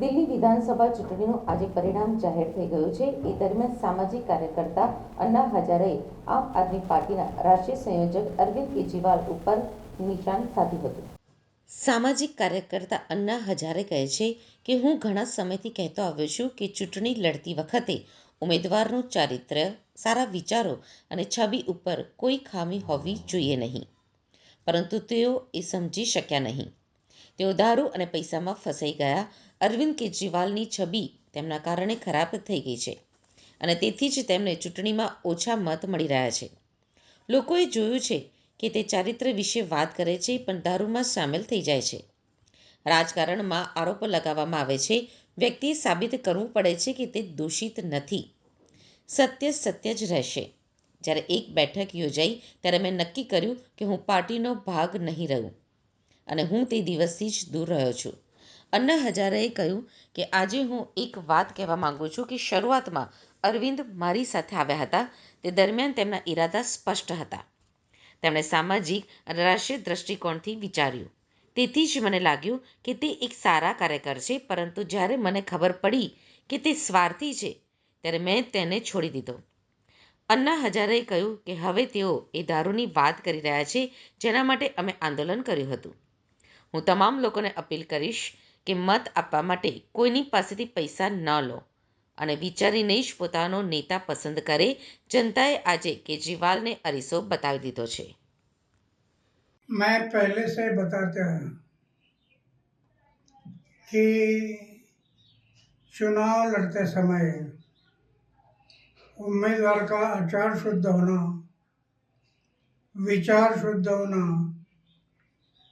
દિલ્હી વિધાનસભા ચૂંટણીનું આજે પરિણામ જાહેર થઈ ગયું છે. એ દરમિયાન સામાજિક કાર્યકર્તા અન્ના હજારેએ આમ આદમી પાર્ટીના રાષ્ટ્રીય સંયોજક અરવિંદ કેજરીવાલ ઉપર નિશાન સાધ્યું હતું. સામાજિક કાર્યકર્તા અન્ના હજારે કહે છે કે, હું ઘણા સમયથી કહેતો આવ્યો છું કે ચૂંટણી લડતી વખતે ઉમેદવારનું ચારિત્ર્ય સારા વિચારો અને છબી ઉપર કોઈ ખામી હોવી જોઈએ નહીં. પરંતુ તેઓ એ સમજી શક્યા નહીં. તેઓ દારૂ અને પૈસામાં ફસાઈ ગયા. અરવિંદ કેજરીવાલની છબી તેમના કારણે ખરાબ થઈ ગઈ છે અને તેથી જ તેમને ચૂંટણીમાં ઓછા મત મળી રહ્યા છે. લોકોએ જોયું છે કે તે ચારિત્ર્ય વિશે વાત કરે છે, પણ દારૂમાં સામેલ થઈ જાય છે. રાજકારણમાં આરોપો લગાવવામાં આવે છે, વ્યક્તિએ સાબિત કરવું પડે છે કે તે દોષિત નથી. સત્ય સત્ય જ રહેશે. જ્યારે એક બેઠક યોજાઈ, ત્યારે મેં નક્કી કર્યું કે હું પાર્ટીનો ભાગ નહીં રહું. અને હું તે દિવસથી જ દૂર રહ્યો છું. અન્ના હજારેએ કહ્યું કે, આજે હું એક વાત કહેવા માગું છું કે, શરૂઆતમાં અરવિંદ મારી સાથે આવ્યા હતા. તે દરમિયાન તેમના ઈરાદા સ્પષ્ટ હતા. તેમણે સામાજિક અને રાષ્ટ્રીય દ્રષ્ટિકોણથી વિચાર્યું. તેથી જ મને લાગ્યું કે તે એક સારા કાર્યકર છે, પરંતુ જ્યારે મને ખબર પડી કે તે સ્વાર્થી છે, ત્યારે મેં તેને છોડી દીધો. અન્ના હજારેએ કહ્યું કે, હવે તેઓ એ દારૂની વાત કરી રહ્યા છે, જેના માટે અમે આંદોલન કર્યું હતું. હું તમામ લોકોને અપીલ કરીશ કે મત આપવા માટે કોઈની પાસેથી પૈસા ન લો અને વિચારીને જ પોતાનો નેતા પસંદ કરે જનતાએ આજે કેજરીવાલને અરીસો બતાવી દીધો છે मैं पहले से बताते हैं कि चुनाव लड़ते समय उम्मीदवार का आचार शुद्ध होना विचार शुद्ध होना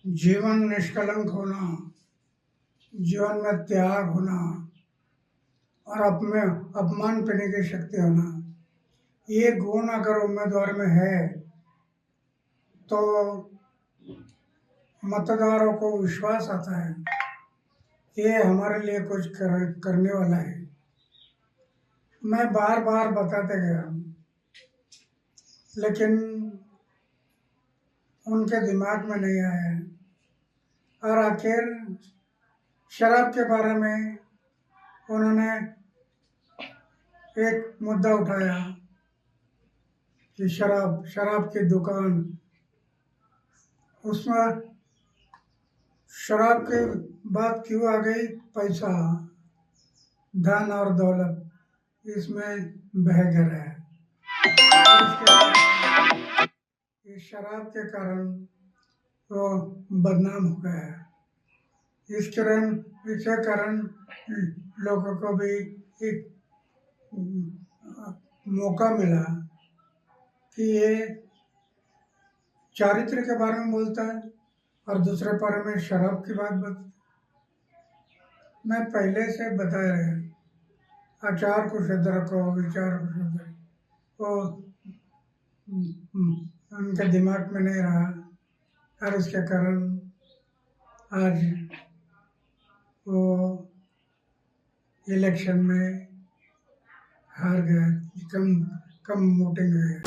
जीवन निष्कलंक होना जीवन में त्याग होना और अपने अपमान पीने की शक्ति होना। ये गुण अगर उम्मीदवार में है तो मतदारों को विश्वास आता है ये हमारे लिए कुछ कर, करने वाला है। मैं बार बार बताते गया लेकिन उनके दिमाग में नहीं आया। और आखिर शराब के बारे में उन्होंने एक मुद्दा उठाया कि शराब शराब की दुकान, उसमें शराब की बात क्यों आ गई? पैसा, धन और दौलत, इसमें बह गया है। इस शराब के कारण वो बदनाम हो गया है। इस कारण इसके कारण लोगों को भी एक मौका मिला कि ये चारित्र के बारे में बोलता है और दूसरे बारे में शराब की बात बता मैं पहले से बताया है, आचार को शुद्ध रखो विचार को शुद्ध रखो उनके दिमाग में नहीं रहा। और इसके कारण आज वो इलेक्शन में हार गए कम कम वोटिंग हुई है।